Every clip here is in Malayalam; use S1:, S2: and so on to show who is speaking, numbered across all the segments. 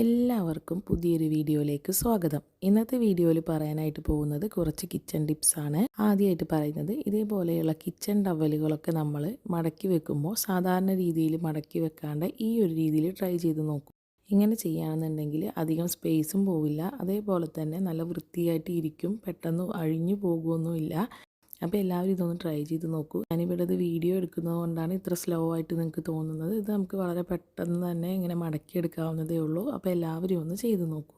S1: എല്ലാവർക്കും പുതിയൊരു വീഡിയോയിലേക്ക് സ്വാഗതം. ഇന്നത്തെ വീഡിയോയിൽ പറയാനായിട്ട് പോകുന്നത് കുറച്ച് കിച്ചൺ ആണ്. ആദ്യമായിട്ട് പറയുന്നത് ഇതേപോലെയുള്ള കിച്ചൺ ടവലുകളൊക്കെ നമ്മൾ മടക്കി വെക്കുമ്പോൾ സാധാരണ രീതിയിൽ മടക്കി വെക്കാണ്ട് ഈ ഒരു രീതിയിൽ ട്രൈ ചെയ്ത് നോക്കും. ഇങ്ങനെ ചെയ്യുകയാണെന്നുണ്ടെങ്കിൽ അധികം സ്പേസും പോവില്ല. അതേപോലെ തന്നെ നല്ല വൃത്തിയായിട്ട് ഇരിക്കും. പെട്ടെന്ന് അഴിഞ്ഞു പോകുമൊന്നുമില്ല അപ്പോൾ എല്ലാവരും ഇതൊന്ന് ട്രൈ ചെയ്ത് നോക്കൂ. ഞാനിവിടെ ഇത് വീഡിയോ എടുക്കുന്നത് കൊണ്ടാണ് ഇത്ര സ്ലോ ആയിട്ട് നിങ്ങൾക്ക് തോന്നുന്നത്. ഇത് നമുക്ക് വളരെ പെട്ടെന്ന് തന്നെ ഇങ്ങനെ മടക്കിയെടുക്കാവുന്നതേ ഉള്ളൂ. അപ്പോൾ എല്ലാവരും ഒന്ന് ചെയ്ത് നോക്കൂ.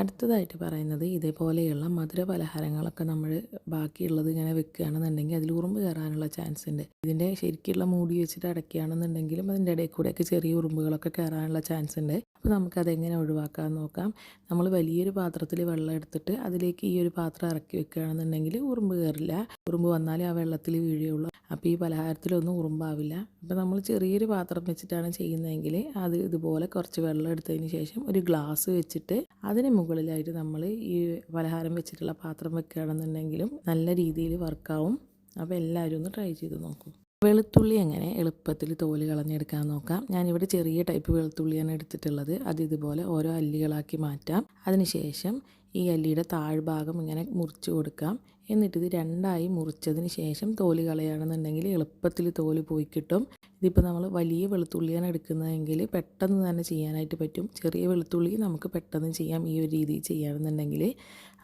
S1: അടുത്തതായിട്ട് പറയുന്നത് ഇതേപോലെയുള്ള മധുര പലഹാരങ്ങളൊക്കെ നമ്മൾ ബാക്കിയുള്ളത് ഇങ്ങനെ വെക്കുകയാണെന്നുണ്ടെങ്കിൽ അതിൽ ഉറുമ്പ് കയറാനുള്ള ചാൻസ് ഉണ്ട് ഇതിന്റെ ശരിക്കുള്ള മൂടി വെച്ചിട്ട് അടയ്ക്കുകയാണെന്നുണ്ടെങ്കിലും അതിന്റെ ഇടയിൽ കൂടെയൊക്കെ ചെറിയ ഉറുമ്പുകളൊക്കെ കയറാനുള്ള ചാൻസ് ഉണ്ട് അപ്പോൾ നമുക്കതെങ്ങനെ ഒഴിവാക്കാൻ നോക്കാം. നമ്മൾ വലിയൊരു പാത്രത്തിൽ വെള്ളം എടുത്തിട്ട് അതിലേക്ക് ഈ ഒരു പാത്രം ഇറക്കി വെക്കുകയാണെന്നുണ്ടെങ്കിൽ ഉറുമ്പ് കയറില്ല. ഉറുമ്പ് വന്നാലേ ആ വെള്ളത്തിൽ വീഴുകയുള്ളൂ. അപ്പോൾ ഈ പലഹാരത്തിലൊന്നും ഉറുമ്പാവില്ല. അപ്പോൾ നമ്മൾ ചെറിയൊരു പാത്രം വെച്ചിട്ടാണ് ചെയ്യുന്നതെങ്കിൽ അത് ഇതുപോലെ കുറച്ച് വെള്ളം എടുത്തതിന് ശേഷം ഒരു ഗ്ലാസ് വെച്ചിട്ട് അതിന് മുകളിലായിട്ട് നമ്മൾ ഈ പലഹാരം വെച്ചിട്ടുള്ള പാത്രം വെക്കുകയാണെന്നുണ്ടെങ്കിലും നല്ല രീതിയിൽ വർക്കാവും. അപ്പോൾ എല്ലാവരും ഒന്ന് ട്രൈ ചെയ്ത് നോക്കൂ. വെളുത്തുള്ളി എങ്ങനെ എളുപ്പത്തിൽ തോൽ കളഞ്ഞെടുക്കാൻ നോക്കാം. ഞാനിവിടെ ചെറിയ ടൈപ്പ് വെളുത്തുള്ളിയാണ് എടുത്തിട്ടുള്ളത്. അത് ഇതുപോലെ ഓരോ അല്ലികളാക്കി മാറ്റാം. അതിനുശേഷം ഈ അല്ലിയുടെ താഴ്ഭാഗം ഇങ്ങനെ മുറിച്ച് കൊടുക്കാം. എന്നിട്ട് ഇത് രണ്ടായി മുറിച്ചതിന് ശേഷം തോൽ കളയുകയാണെന്നുണ്ടെങ്കിൽ എളുപ്പത്തിൽ തോൽ പോയി കിട്ടും. ഇതിപ്പോൾ നമ്മൾ വലിയ വെളുത്തുള്ളിയാണ് എടുക്കുന്നതെങ്കിൽ പെട്ടെന്ന് തന്നെ ചെയ്യാനായിട്ട് പറ്റും. ചെറിയ വെളുത്തുള്ളി നമുക്ക് പെട്ടെന്ന് ചെയ്യാം ഈ ഒരു രീതിയിൽ ചെയ്യുകയാണെന്നുണ്ടെങ്കിൽ.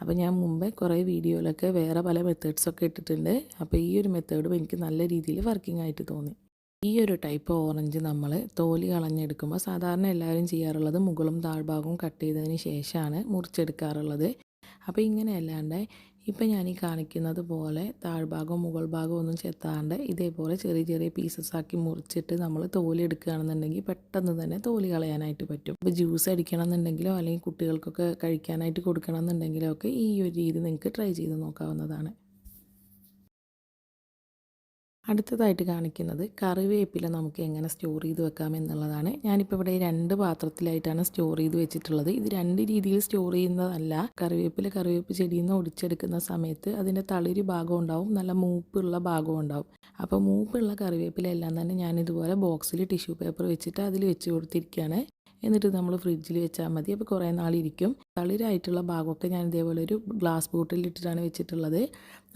S1: അപ്പോൾ ഞാൻ മുമ്പേ കുറേ വീഡിയോയിലൊക്കെ വേറെ പല മെത്തേഡ്സൊക്കെ ഇട്ടിട്ടുണ്ട്. അപ്പോൾ ഈ ഒരു മെത്തേഡും എനിക്ക് നല്ല രീതിയിൽ വർക്കിംഗ് ആയിട്ട് തോന്നി. ഈ ഒരു ടൈപ്പ് ഓറഞ്ച് നമ്മൾ തോലി കളഞ്ഞെടുക്കുമ്പോൾ സാധാരണ എല്ലാവരും ചെയ്യാറുള്ളത് മുകളും താഴ്ഭാഗവും കട്ട് ചെയ്തതിന് ശേഷമാണ് മുറിച്ചെടുക്കാറുള്ളത്. അപ്പോൾ ഇങ്ങനെയല്ലാണ്ട് ഇപ്പം ഞാൻ ഈ കാണിക്കുന്നത് പോലെ താഴ്ഭാഗവും മുകൾ ഭാഗവും ഒന്നും ചെത്താണ്ട് ഇതേപോലെ ചെറിയ ചെറിയ പീസസ് ആക്കി മുറിച്ചിട്ട് നമ്മൾ തോലി എടുക്കുകയാണെന്നുണ്ടെങ്കിൽ പെട്ടെന്ന് തന്നെ തോലി കളയാനായിട്ട് പറ്റും. ഇപ്പോൾ ജ്യൂസ് അടിക്കണം എന്നുണ്ടെങ്കിലോ അല്ലെങ്കിൽ കുട്ടികൾക്കൊക്കെ കഴിക്കാനായിട്ട് കൊടുക്കണം എന്നുണ്ടെങ്കിലോ ഒക്കെ ഈ ഒരു രീതി നിങ്ങൾക്ക് ട്രൈ ചെയ്ത് നോക്കാവുന്നതാണ്. അടുത്തതായിട്ട് കാണിക്കുന്നത് കറിവേപ്പില നമുക്ക് എങ്ങനെ സ്റ്റോർ ചെയ്ത് വെക്കാം എന്നുള്ളതാണ്. ഞാനിപ്പോൾ ഇവിടെ രണ്ട് പാത്രത്തിലായിട്ടാണ് സ്റ്റോർ ചെയ്ത് വെച്ചിട്ടുള്ളത്. ഇത് രണ്ട് രീതിയിൽ സ്റ്റോർ ചെയ്യുന്നതല്ല. കറിവേപ്പില കറിവേപ്പ് ചെടിയിൽ നിന്ന് ഒടിച്ചെടുക്കുന്ന സമയത്ത് അതിന്റെ തളിരി ഭാഗം ഉണ്ടാവും നല്ല മൂപ്പുള്ള ഭാഗം ഉണ്ടാവും. അപ്പോൾ മൂപ്പുള്ള കറിവേപ്പില എല്ലാം തന്നെ ഞാൻ ഇതുപോലെ ബോക്സിൽ ടിഷ്യൂ പേപ്പർ വെച്ചിട്ട് അതിൽ വെച്ച് കൊടുത്തിരിക്കുകയാണ്. എന്നിട്ട് നമ്മൾ ഫ്രിഡ്ജിൽ വെച്ചാൽ മതി. അപ്പോൾ കുറേ നാളിരിക്കും. തളിരായിട്ടുള്ള ഭാഗമൊക്കെ ഞാൻ ഇതേപോലെ ഒരു ഗ്ലാസ് ബോട്ടിലിട്ടിട്ടാണ് വെച്ചിട്ടുള്ളത്.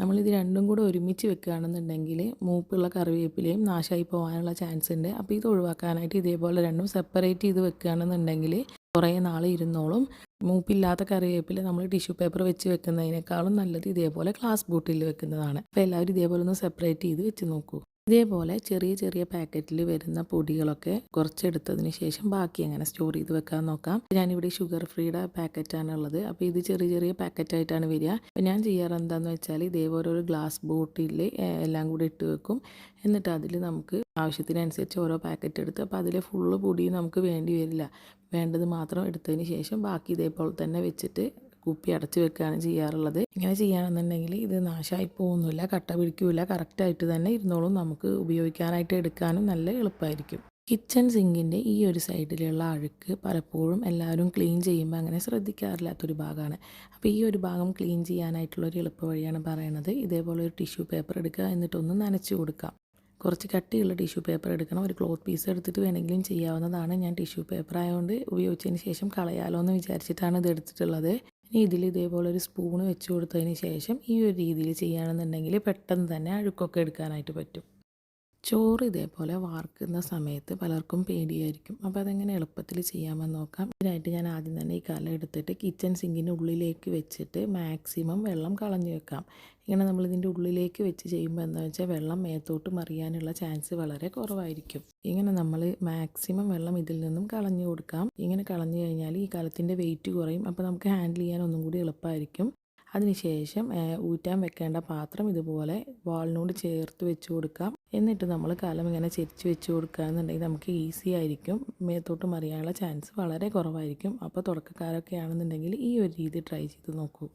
S1: നമ്മളിത് രണ്ടും കൂടെ ഒരുമിച്ച് വെക്കുകയാണെന്നുണ്ടെങ്കിൽ മൂപ്പുള്ള കറിവേപ്പിലയും നാശമായി പോകാനുള്ള ചാൻസ് ഉണ്ട്. അപ്പോൾ ഇത് ഒഴിവാക്കാനായിട്ട് ഇതേപോലെ രണ്ടും സെപ്പറേറ്റ് ചെയ്ത് വെക്കുകയാണെന്നുണ്ടെങ്കിൽ കുറേ നാൾ ഇരുന്നോളും. മൂപ്പില്ലാത്ത കറിവേപ്പില നമ്മൾ ടിഷ്യൂ പേപ്പർ വെച്ച് വെക്കുന്നതിനേക്കാളും നല്ലത് ഇതേപോലെ ഗ്ലാസ് ബോട്ടിൽ വെക്കുന്നതാണ്. അപ്പോൾ എല്ലാവരും ഇതേപോലെ ഒന്ന് സെപ്പറേറ്റ് ചെയ്ത് വെച്ച് നോക്കൂ. ഇതേപോലെ ചെറിയ ചെറിയ പാക്കറ്റിൽ വരുന്ന പൊടികളൊക്കെ കുറച്ചെടുത്തതിന് ശേഷം ബാക്കി അങ്ങനെ സ്റ്റോർ ചെയ്ത് വെക്കാൻ നോക്കാം. ഞാനിവിടെ ഷുഗർ ഫ്രീയുടെ പാക്കറ്റാണ് ഉള്ളത്. അപ്പോൾ ഇത് ചെറിയ ചെറിയ പാക്കറ്റായിട്ടാണ് വരിക. അപ്പോൾ ഞാൻ ചെയ്യാറ് എന്താണെന്ന് വെച്ചാൽ ഇതേപോലെ ഒരു ഗ്ലാസ് ബോട്ടിൽ എല്ലാം കൂടി ഇട്ട് വെക്കും. എന്നിട്ട് അതിൽ നമുക്ക് ആവശ്യത്തിനനുസരിച്ച് ഓരോ പാക്കറ്റ് എടുത്ത് അപ്പോൾ അതിലെ ഫുള്ള് പൊടി നമുക്ക് വേണ്ടി വരില്ല. വേണ്ടത് മാത്രം എടുത്തതിന് ശേഷം ബാക്കി ഇതേപോലെ തന്നെ വെച്ചിട്ട് കുപ്പി അടച്ച് വെക്കുകയാണ് ചെയ്യാറുള്ളത്. ഇങ്ങനെ ചെയ്യുകയാണെന്നുണ്ടെങ്കിൽ ഇത് നാശമായി പോകുന്നില്ല കട്ട പിടിക്കില്ല കറക്റ്റായിട്ട് തന്നെ ഇരുന്നോളും നമുക്ക് ഉപയോഗിക്കാനായിട്ട് എടുക്കാനും നല്ല എളുപ്പമായിരിക്കും. കിച്ചൺ സിങ്കിന്റെ ഈ ഒരു സൈഡിലുള്ള അഴുക്ക് പലപ്പോഴും എല്ലാവരും ക്ലീൻ ചെയ്യുമ്പോൾ അങ്ങനെ ശ്രദ്ധിക്കാറില്ലാത്തൊരു ഭാഗമാണ്. അപ്പോൾ ഈ ഒരു ഭാഗം ക്ലീൻ ചെയ്യാനായിട്ടുള്ള ഒരു എളുപ്പ വഴിയാണ് പറയണത് ഇതേപോലെ ഒരു ടിഷ്യൂ പേപ്പർ എടുക്കുക എന്നിട്ടൊന്ന് നനച്ചു കൊടുക്കാം. കുറച്ച് കട്ടിയുള്ള ടിഷ്യൂ പേപ്പർ എടുക്കണം. ഒരു ക്ലോത്ത് പീസ് എടുത്തിട്ട് വേണമെങ്കിലും ചെയ്യാവുന്നതാണ്. ഞാൻ ടിഷ്യൂ പേപ്പർ ആയതുകൊണ്ട് ഉപയോഗിച്ചതിന് ശേഷം കളയാലോ എന്ന് വിചാരിച്ചിട്ടാണ് ഇത് എടുത്തിട്ടുള്ളത്. ഇനി ഇതിൽ ഇതേപോലെ ഒരു സ്പൂൺ വെച്ച് കൊടുത്തതിന് ശേഷം ഈ ഒരു രീതിയിൽ ചെയ്യുകയാണെന്നുണ്ടെങ്കിൽ പെട്ടെന്ന് തന്നെ അഴുക്കൊക്കെ എടുക്കാനായിട്ട് പറ്റും. ചോറ് ഇതേപോലെ വാർക്കുന്ന സമയത്ത് പലർക്കും പേടിയായിരിക്കും. അപ്പോൾ അതെങ്ങനെ എളുപ്പത്തിൽ ചെയ്യാമെന്ന് നോക്കാം. ഇതിനായിട്ട് ഞാൻ ആദ്യം തന്നെ ഈ കല എടുത്തിട്ട് കിച്ചൺ സിങ്കിന്റെ ഉള്ളിലേക്ക് വെച്ചിട്ട് മാക്സിമം വെള്ളം കളഞ്ഞു വെക്കാം. ഇങ്ങനെ നമ്മൾ ഇതിന്റെ ഉള്ളിലേക്ക് വെച്ച് ചെയ്യുമ്പോൾ എന്താ വെച്ചാൽ വെള്ളം മേത്തോട്ട് മറിയാനുള്ള ചാൻസ് വളരെ കുറവായിരിക്കും. ഇങ്ങനെ നമ്മൾ മാക്സിമം വെള്ളം ഇതിൽ നിന്നും കളഞ്ഞു കൊടുക്കാം. ഇങ്ങനെ കളഞ്ഞു കഴിഞ്ഞാൽ ഈ കലത്തിന്റെ വെയിറ്റ് കുറയും. അപ്പോൾ നമുക്ക് ഹാൻഡിൽ ചെയ്യാൻ ഒന്നും കൂടി എളുപ്പമായിരിക്കും. അതിനുശേഷം ഊറ്റാൻ വെക്കേണ്ട പാത്രം ഇതുപോലെ വാളിനോട് ചേർത്ത് വെച്ച് കൊടുക്കാം. എന്നിട്ട് നമ്മൾ കലം ഇങ്ങനെ ചെരിച്ച് വെച്ച് കൊടുക്കുകയെന്നുണ്ടെങ്കിൽ നമുക്ക് ഈസി ആയിരിക്കും. മേത്തോട്ട് മറിയാനുള്ള ചാൻസ് വളരെ കുറവായിരിക്കും. അപ്പോൾ തുടക്കക്കാരൊക്കെ ആണെന്നുണ്ടെങ്കിൽ ഈ ഒരു രീതി ട്രൈ ചെയ്ത് നോക്കൂ.